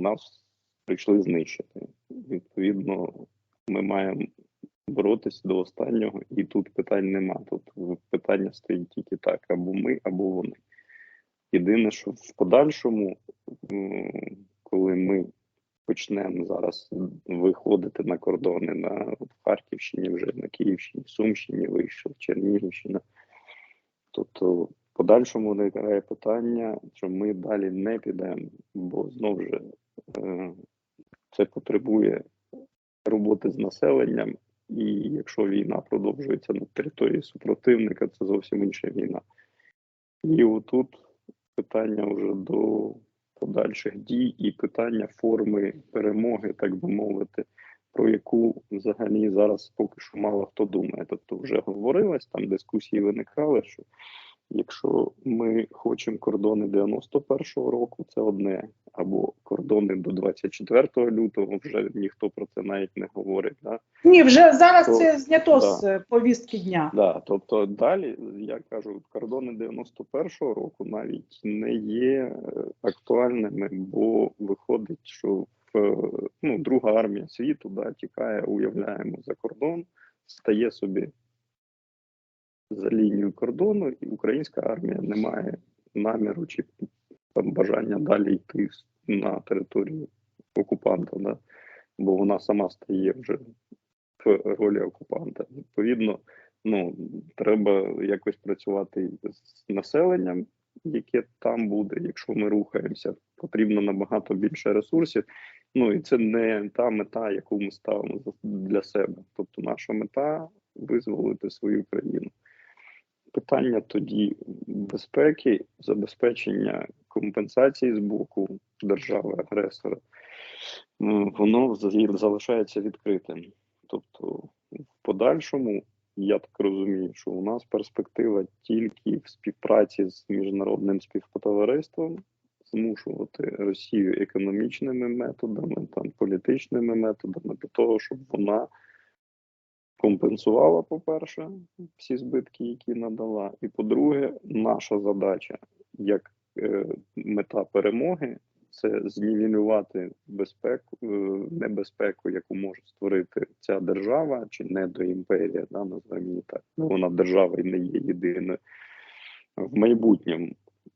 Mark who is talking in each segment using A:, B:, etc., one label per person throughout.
A: нас прийшли знищити. Відповідно, ми маємо боротися до останнього, і тут питань нема. Тут питання стоїть тільки так: або ми, або вони. Єдине, що в подальшому, коли ми почнемо зараз виходити на кордони на Харківщині, вже на Київщині, Сумщині вийшов, Чернігівщина. Тобто, в подальшому виникає питання, що ми далі не підемо, бо знову ж це потребує роботи з населенням, і якщо війна продовжується на території супротивника, це зовсім інша війна. І отут питання вже до подальших дій і питання форми перемоги, так би мовити, про яку взагалі зараз поки що мало хто думає. Тобто вже говорилось, там дискусії виникали, що якщо ми хочемо кордони 91-го року, це одне, або кордони до 24 лютого, вже ніхто про це навіть не говорить. Да?
B: Ні, вже зараз
A: То-
B: це знято
A: да.
B: з повістки дня.
A: Да, тобто далі, я кажу, кордони 91-го року навіть не є е, актуальними, бо виходить, що в, е, ну, друга армія світу да, тікає, уявляємо, за кордон, стає собі за лінію кордону, і українська армія не має наміру чи бажання далі йти на територію окупанта, да, бо вона сама стає вже в ролі окупанта. Відповідно, ну треба якось працювати з населенням, яке там буде. Якщо ми рухаємося, потрібно набагато більше ресурсів. Ну і це не та мета, яку ми ставимо для себе. Тобто, наша мета визволити свою країну. Питання тоді безпеки, забезпечення компенсації з боку держави-агресора, воно залишається відкритим. Тобто, в подальшому, я так розумію, що у нас перспектива тільки в співпраці з міжнародним співтовариством змушувати Росію економічними методами, там політичними методами для того, щоб вона компенсувала, по-перше, всі збитки, які надала. І по-друге, наша задача як е, мета перемоги це знівелювати безпеку, е, небезпеку, яку може створити ця держава чи недоімперія, да, називаємо її так. Ну, вона держава і не є єдиною в майбутньому.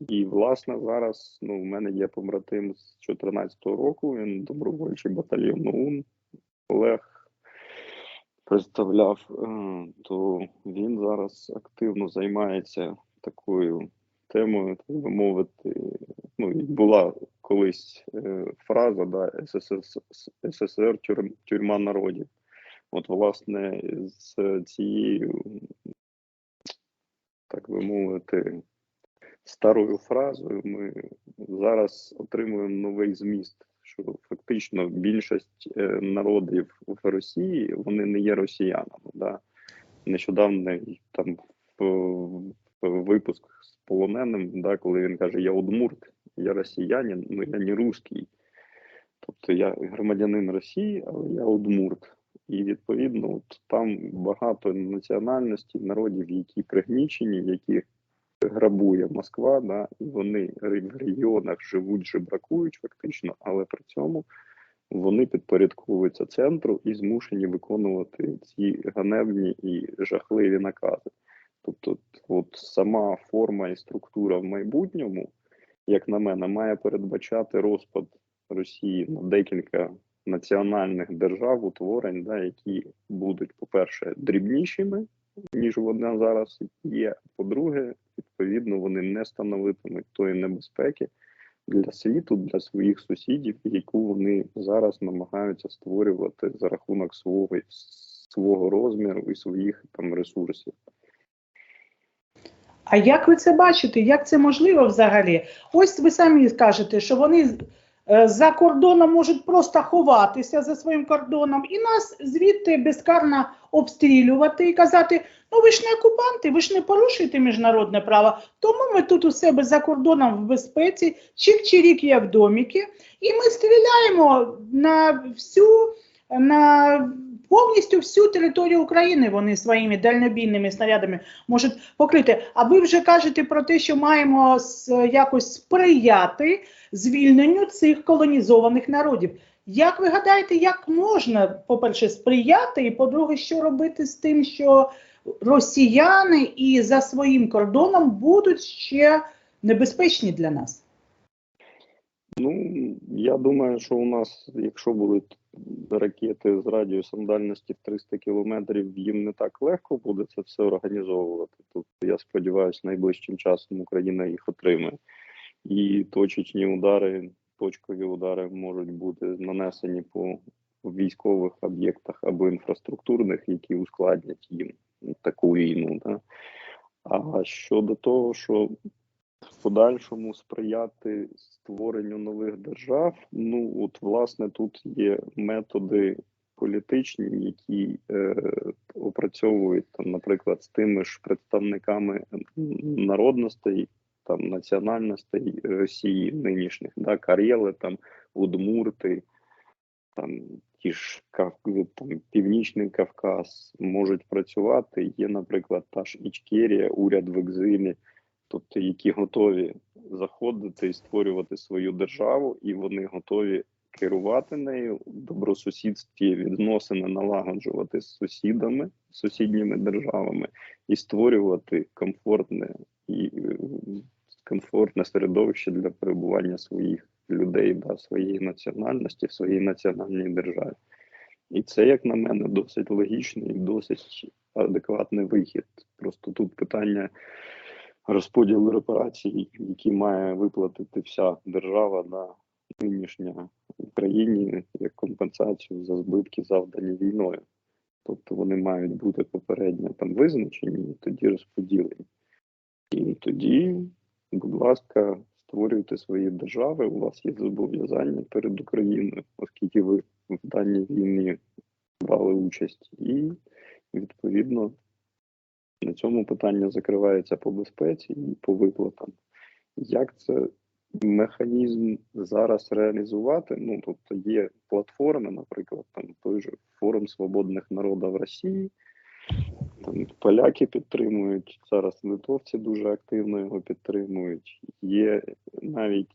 A: І власне зараз ну, в мене є побратим з 2014 року. Він добровольчий батальйон ОУН Олег представляв, е, то він зараз активно займається такою темою, так би мовити. Ну була колись е, фраза да, ССС, СССР тюрм, тюрма народів. От, власне, з цією, так би мовити, старою фразою ми зараз отримуємо новий зміст, що фактично більшість е, народів в Росії вони не є росіянами. Да? Нещодавно там випуск з полоненим, да, коли він каже: Я удмурт, я росіянин, ну я не русський. Тобто я громадянин Росії, але я удмурт. І відповідно, от там багато національностей, народів, які пригнічені, які грабує Москва, да, і вони в регіонах живуть, жебракують фактично, але при цьому вони підпорядковуються центру і змушені виконувати ці ганебні і жахливі накази. Тобто, от сама форма і структура в майбутньому, як на мене, має передбачати розпад Росії на декілька національних держав, утворень, да, які будуть, по-перше, дрібнішими, ніж вона зараз є. По-друге, відповідно, вони не становитимуть тої небезпеки для світу, для своїх сусідів, яку вони зараз намагаються створювати за рахунок свого свого розміру і своїх там ресурсів.
B: А як ви це бачите? Як це можливо взагалі? Ось ви самі кажете, що вони за кордоном можуть просто ховатися за своїм кордоном і нас звідти безкарно обстрілювати і казати: ну ви ж не окупанти, ви ж не порушуєте міжнародне право. Тому ми тут у себе за кордоном в безпеці, чик-чирік є в доміки, і ми стріляємо на всю на повністю всю територію України вони своїми дальнобійними снарядами можуть покрити. А ви вже кажете про те, що маємо якось сприяти звільненню цих колонізованих народів. Як ви гадаєте, як можна, по-перше, сприяти, і по-друге, що робити з тим, що росіяни і за своїм кордоном будуть ще небезпечні для нас?
A: Ну, я думаю, що у нас, якщо будуть ракети з радіусом дальності в 300 кілометрів, їм не так легко буде це все організовувати. Тобто, я сподіваюся, найближчим часом Україна їх отримає. І точечні удари, точкові удари можуть бути нанесені по військових об'єктах або інфраструктурних, які ускладнять їм таку війну. Да? А щодо того, що подальшому сприяти створенню нових держав. Ну от власне тут є методи політичні, які е, опрацьовують там, наприклад, з тими ж представниками народностей, там національностей Росії нинішніх, да, Карєли, там Удмурти, там ті ж там, Північний Кавказ можуть працювати. Є, наприклад, та ж Ічкерія, уряд в екзилі тобто які готові заходити і створювати свою державу, і вони готові керувати нею, в добросусідські відносини налагоджувати з сусідами, сусідніми державами і створювати комфортне і е, комфортне середовище для перебування своїх людей, да, своєї національності в своїй національній державі. І це, як на мене, досить логічний досить адекватний вихід. Просто тут питання розподілу репарацій, які має виплатити вся держава на нинішня Україні як компенсацію за збитки, завдані війною. Тобто вони мають бути попередньо там визначені і тоді розподілені. І тоді, будь ласка, створюйте свої держави. У вас є зобов'язання перед Україною, оскільки ви в даній війні брали участь, і відповідно на цьому питання закривається по безпеці і по виплатам. Як це механізм зараз реалізувати? Ну тобто є платформи, наприклад, там той же форум свободних народів Росії. Там поляки підтримують зараз. Литовці дуже активно його підтримують. Є навіть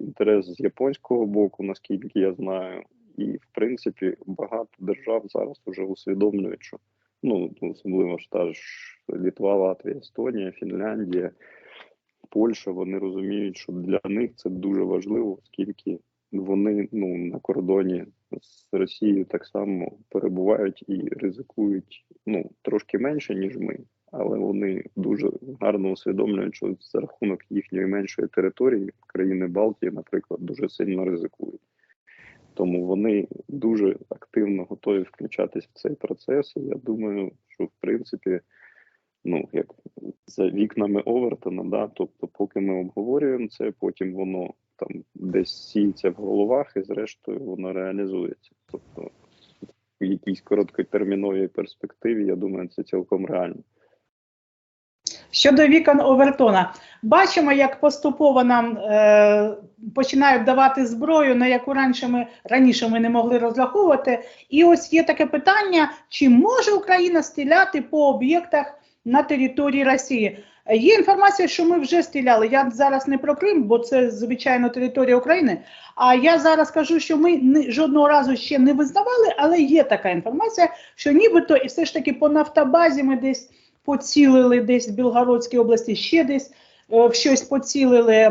A: інтерес з японського боку, наскільки я знаю, і в принципі багато держав зараз вже усвідомлюють, що ну особливо ж та ж Літва, Латвія, Естонія, Фінляндія, Польща. Вони розуміють, що для них це дуже важливо, оскільки вони ну на кордоні з Росією так само перебувають і ризикують ну трошки менше ніж ми, але вони дуже гарно усвідомлюють, що за рахунок їхньої меншої території країни Балтії, наприклад, дуже сильно ризикують. Тому вони дуже активно готові включатись в цей процес. І я думаю, що в принципі, ну як за вікнами Овертона, да, тобто, поки ми обговорюємо це, потім воно там десь сіється в головах, і зрештою воно реалізується. Тобто, в якійсь короткотерміновій перспективі, я думаю, це цілком реально.
B: Щодо вікон Овертона, бачимо, як поступово нам е, починають давати зброю, на яку раніше ми раніше ми не могли розраховувати. І ось є таке питання: чи може Україна стріляти по об'єктах на території Росії? Є інформація, що ми вже стріляли. Я зараз не про Крим, бо це звичайно територія України. А я зараз кажу, що ми жодного разу ще не визнавали, але є така інформація, що нібито і все ж таки по нафтобазі ми десь поцілили десь в Білгородській області, ще десь е, в щось поцілили е,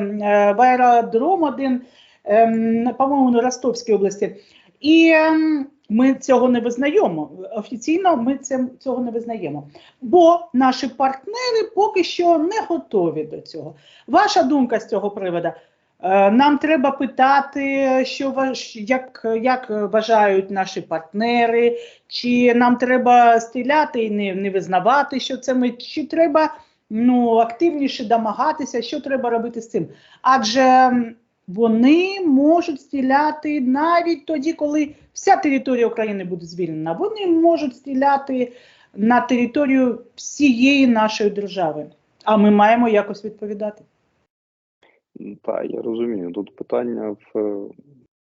B: в аеродром один, ем, по-моєму, на Ростовській області. І ем, ми цього не визнаємо. Офіційно ми цього не визнаємо. Бо наші партнери поки що не готові до цього. Ваша думка з цього приводу? Е, Нам треба питати, що як, як вважають наші партнери, чи нам треба стріляти і не, не визнавати, що це ми, чи треба ну, активніше домагатися, що треба робити з цим? Адже вони можуть стріляти навіть тоді, коли вся територія України буде звільнена. Вони можуть стріляти на територію всієї нашої держави. А ми маємо якось відповідати.
A: Так, я розумію. Тут питання в е,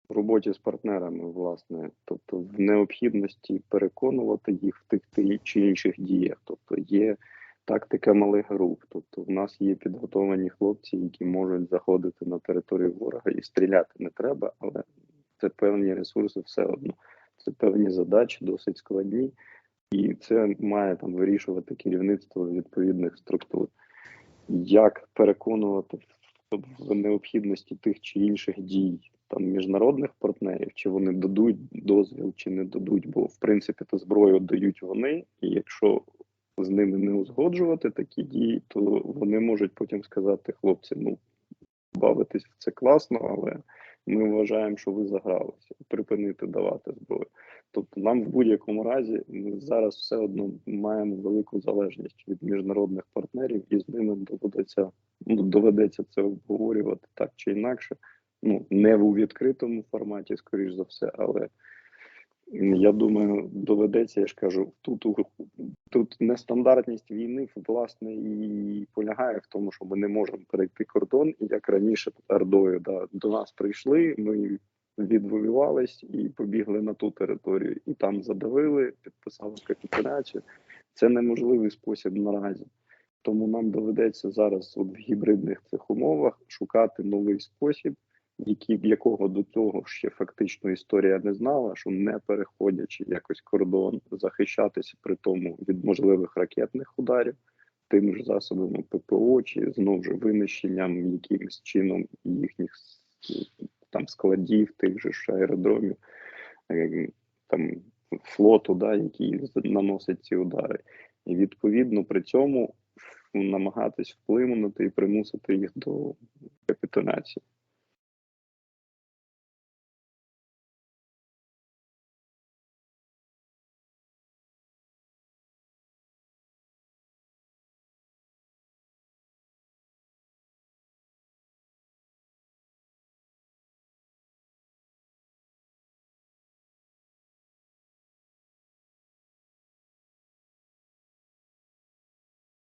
A: роботі з партнерами, власне, тобто в необхідності переконувати їх в тих ти- чи інших діях. Тобто є тактика малих груп. Тобто, в нас є підготовлені хлопці, які можуть заходити на територію ворога і стріляти не треба, але це певні ресурси все одно. Це певні задачі, досить складні, і це має там вирішувати керівництво відповідних структур. Як переконувати в- необхідності тих чи інших дій там міжнародних партнерів, чи вони дадуть дозвіл, чи не дадуть, бо в принципі то зброю дають вони, і якщо з ними не узгоджувати такі дії, то вони можуть потім сказати, хлопці, ну бавитись в це класно, але ми вважаємо, що ви загралися, припинити давати зброю. Тобто, нам в будь-якому разі ми зараз все одно маємо велику залежність від міжнародних партнерів, і з ними доведеться ну, доведеться це обговорювати так чи інакше. Ну не у відкритому форматі, скоріш за все, але я думаю, доведеться, я ж кажу, тут тут нестандартність війни власне і полягає в тому, що ми не можемо перейти кордон, і як раніше Ордою да, до нас прийшли, ми відвоювались і побігли на ту територію, і там задавили, підписали капітуляцію. Це неможливий спосіб наразі. Тому нам доведеться зараз от в гібридних цих умовах шукати новий спосіб, який, якого до того ще фактично історія не знала, що не переходячи якось кордон, захищатися при тому від можливих ракетних ударів, тим ж засобами ППО, чи знову ж винищенням якимось чином їхніх там складів, тих же ж аеродромів, е, там флоту, да, який наносить ці удари. І відповідно при цьому намагатись вплинути і примусити їх до капітуляції.